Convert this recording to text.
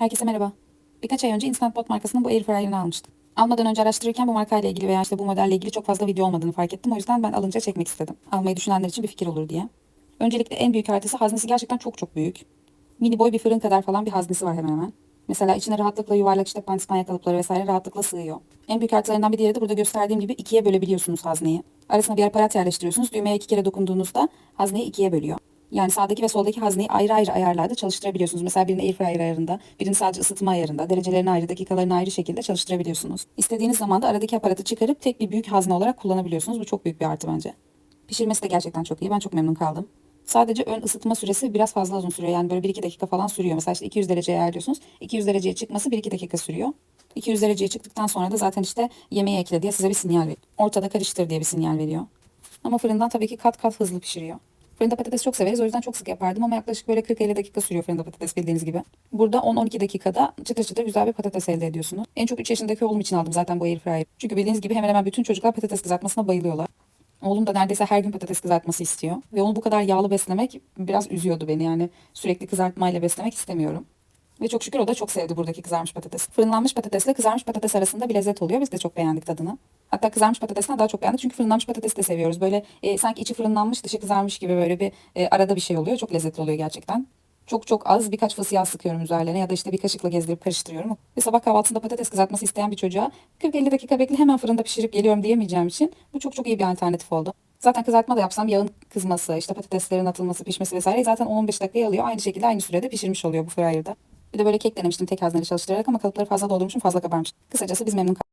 Herkese merhaba. Birkaç ay önce Instant Pot markasının bu air fryer'ını almıştım. Almadan önce araştırırken bu markayla ilgili veya işte bu modelle ilgili çok fazla video olmadığını fark ettim. O yüzden ben alınca çekmek istedim. Almayı düşünenler için bir fikir olur diye. Öncelikle en büyük artısı haznesi gerçekten çok çok büyük. Mini boy bir fırın kadar falan bir haznesi var hemen hemen. Mesela içine rahatlıkla yuvarlak işte pandispanya kalıpları vesaire rahatlıkla sığıyor. En büyük artılarından bir diğeri de burada gösterdiğim gibi ikiye bölebiliyorsunuz hazneyi. Arasına bir aparat yerleştiriyorsunuz. Düğmeye iki kere dokunduğunuzda hazneyi ikiye bölüyor. Yani sağdaki ve soldaki hazneyi ayrı ayrı ayarlarda çalıştırabiliyorsunuz. Mesela birini airfryer ayarında, birini sadece ısıtma ayarında, derecelerini ayrı, dakikalarını ayrı şekilde çalıştırabiliyorsunuz. İstediğiniz zaman da aradaki aparatı çıkarıp tek bir büyük hazne olarak kullanabiliyorsunuz. Bu çok büyük bir artı bence. Pişirmesi de gerçekten çok iyi. Ben çok memnun kaldım. Sadece ön ısıtma süresi biraz fazla uzun sürüyor. Yani böyle 1-2 dakika falan sürüyor. Mesela işte 200 dereceye ayarlıyorsunuz. 200 dereceye çıkması 1-2 dakika sürüyor. 200 dereceye çıktıktan sonra da zaten işte yemeği ekle diye size bir sinyal veriyor. Ortada karıştır diye bir sinyal veriyor. Ama fırından tabii ki kat kat hızlı pişiriyor. Fırında patates çok severiz o yüzden çok sık yapardım ama yaklaşık böyle 40-50 dakika sürüyor fırında patates bildiğiniz gibi. Burada 10-12 dakikada çıtır çıtır güzel bir patates elde ediyorsunuz. En çok 3 yaşındaki oğlum için aldım zaten bu airfryer. Çünkü bildiğiniz gibi hemen hemen bütün çocuklar patates kızartmasına bayılıyorlar. Oğlum da neredeyse her gün patates kızartması istiyor. Ve onu bu kadar yağlı beslemek biraz üzüyordu beni yani. Sürekli kızartmayla beslemek istemiyorum. Ve çok şükür o da çok sevdi buradaki kızarmış patates. Fırınlanmış patatesle kızarmış patates arasında bir lezzet oluyor. Biz de çok beğendik tadını. Hatta kızarmış patatesten daha çok beğendik çünkü fırınlanmış patates de seviyoruz. Böyle e, sanki içi fırınlanmış dışı kızarmış gibi böyle bir e, arada bir şey oluyor. Çok lezzetli oluyor gerçekten. Çok çok az birkaç fıs sıkıyorum üzerlerine ya da işte bir kaşıkla gezdirip karıştırıyorum. Bir sabah kahvaltısında patates kızartması isteyen bir çocuğa 40-50 dakika bekle hemen fırında pişirip geliyorum diyemeyeceğim için bu çok çok iyi bir alternatif oldu. Zaten kızartma da yapsam yağın kızması, işte patateslerin atılması, pişmesi vesaire zaten 10-15 dakikayı alıyor. Aynı şekilde aynı sürede pişirmiş oluyor bu fryer'da. Bir de böyle kek denemiştim tek hazneli çalıştırarak ama kalıpları fazla doldurmuşum fazla kabarmış. Kısacası biz memnun kaldık.